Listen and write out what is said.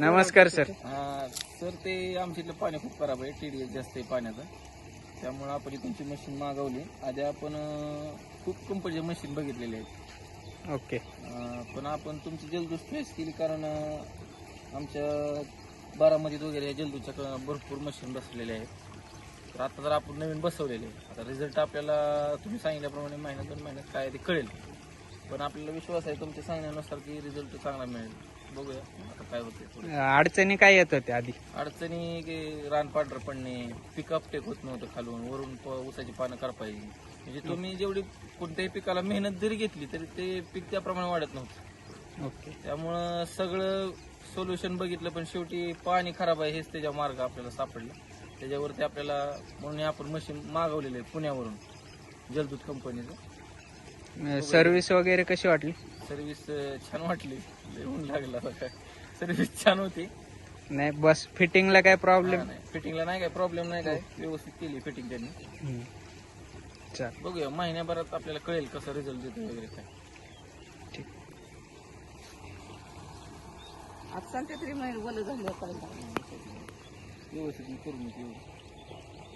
नमस्कार सर. हा, सर ते आमच्या इथलं पाणी खूप खराब आहे टीडीएस जास्त आहे पाण्याचं. त्यामुळे आपण तुमची मशीन मागवली. आधी आपण खूप कंपनीचे मशीन बघितलेले आहेत. ओके. पण आपण तुमची जलदूस फेस केली कारण आमच्या बारामतीत वगैरे या जलदूच्या भरपूर मशीन बसलेले आहेत. तर आता जर आपण नवीन बसवलेले. आता रिझल्ट आपल्याला तुम्ही सांगितल्याप्रमाणे महिन्यात दोन महिन्यात काय ते कळेल. पण आपल्याला विश्वास आहे तुमच्या सांगण्यानुसार की रिझल्ट चांगला मिळेल. बघूया. आता काय होते अडचणी काय येत होत्या आधी? अडचणी की रान पांढरं पडणे पिक अपटेक होत नव्हतं खालून वरून प- ऊसाची पानं करपायची म्हणजे तुम्ही जेवढी कोणत्याही पिकाला मेहनत जरी घेतली तरी ते पीक त्याप्रमाणे वाढत नव्हतं. ओके. त्यामुळं सगळं सोल्युशन बघितलं पण शेवटी पाणी खराब आहे हेच त्याच्या मार्ग आपल्याला सापडला. त्याच्यावरती आपल्याला म्हणून आपण मशीन मागवलेलं आहे पुण्यावरून जलदूत कंपनीचं सर्व्हिस वगैरे कशी वाटली? सर्व्हिस छान वाटली. लिहून लागला काय. सर्व्हिस छान होती. नाही बस फिटिंगला काय प्रॉब्लेम फिटिंगला नाही. काय प्रॉब्लेम नाही काय. व्यवस्थित केली फिटिंग त्यांनी. चाल. बघूया महिन्याभरात आपल्याला कळेल कसं रिझल्ट देतो वगैरे काय. ठीक. आता सांगते तरी महिने बोल झाले व्यवस्थित करून घेऊ